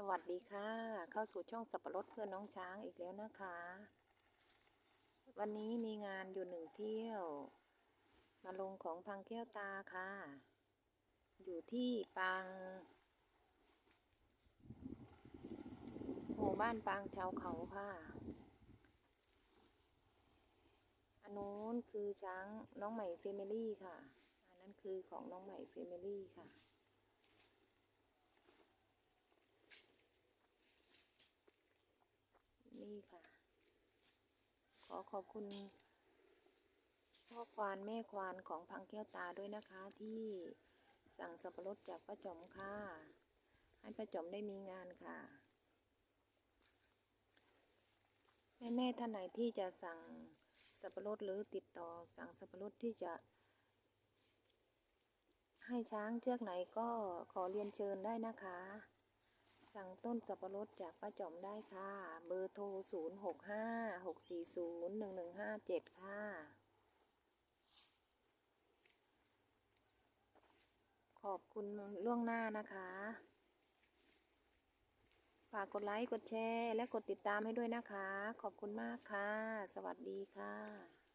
สวัสดีค่ะ เข้าสู่ช่องสับปะรดเพื่อนน้องช้างอีกแล้วนะคะ วันนี้มีงานอยู่หนึ่งเที่ยว มาลงของพังแก้วตาค่ะ อยู่ที่ปังหมู่บ้านปางชาวเขาค่ะอันนู้นคือช้างน้องใหม่เฟมิลี่ค่ะ อันนั้นคือของน้องใหม่เฟมิลี่ค่ะ นี่ค่ะ ขอขอบคุณพ่อควานแม่ควานของพังแก้วตาด้วยนะคะที่สั่งสับปะรดจากป้าจอมค่ะ ให้ป้าจอมได้มีงานค่ะ แม่แม่ท่านไหนที่จะสั่งสับปะรดหรือติดต่อสั่งสับปะรดที่จะ ให้ช้างเชือกไหนก็ขอเรียนเชิญได้นะคะ สั่งต้นสับปะรดจากป้าจอมได้ค่ะ เบอร์โทร 0 6 5 6 4 0 1 1 5 7 ค่ะ ขอบคุณล่วงหน้านะคะ ฝากกดไลค์ กดแชร์ และกดติดตามให้ด้วยนะคะ ขอบคุณมากค่ะ สวัสดีค่ะ